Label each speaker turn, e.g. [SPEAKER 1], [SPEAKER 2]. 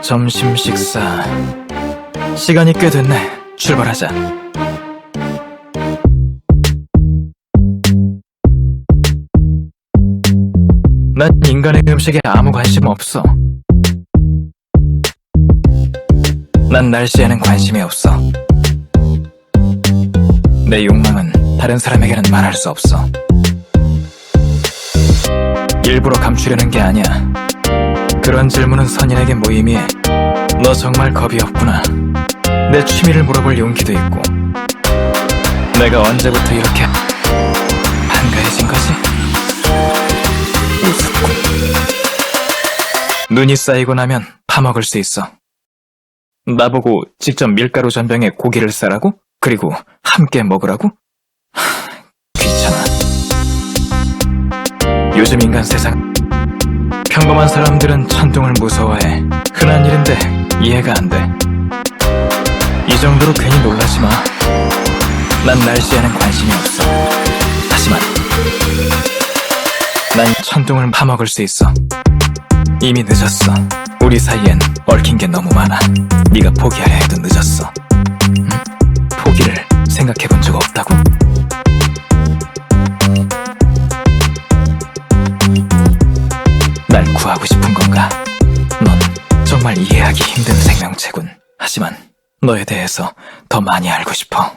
[SPEAKER 1] 점심 식사. 시간이 꽤 됐네. 출발하자. 난 인간의 음식에 아무 관심 없어. 난 날씨에는 관심이 없어. 내 욕망은 다른 사람에게는 말할 수 없어. 일부러 감추려는 게 아니야. 그런 질문은 선인에게 무의미해. 너 정말 겁이 없구나. 내 취미를 물어볼 용기도 있고. 내가 언제부터 이렇게 한가해진 거지? 우습군. 눈이 쌓이고 나면 파먹을 수 있어. 나보고 직접 밀가루 전병에 고기를 싸라고? 그리고 함께 먹으라고? 하, 귀찮아. 요즘 인간 세상 평범한 사람들은 천둥을 무서워해. 흔한 일인데 이해가 안 돼. 이 정도로 괜히 놀라지 마. 난 날씨에는 관심이 없어. 하지만 난 천둥을 파먹을 수 있어. 이미 늦었어. 우리 사이엔 얽힌 게 너무 많아. 네가 포기하려 해도 늦었어. 응? 포기를 생각해 본 적 없다고? 구하고 싶은 건가? 넌 정말 이해하기 힘든 생명체군. 하지만 너에 대해서 더 많이 알고 싶어.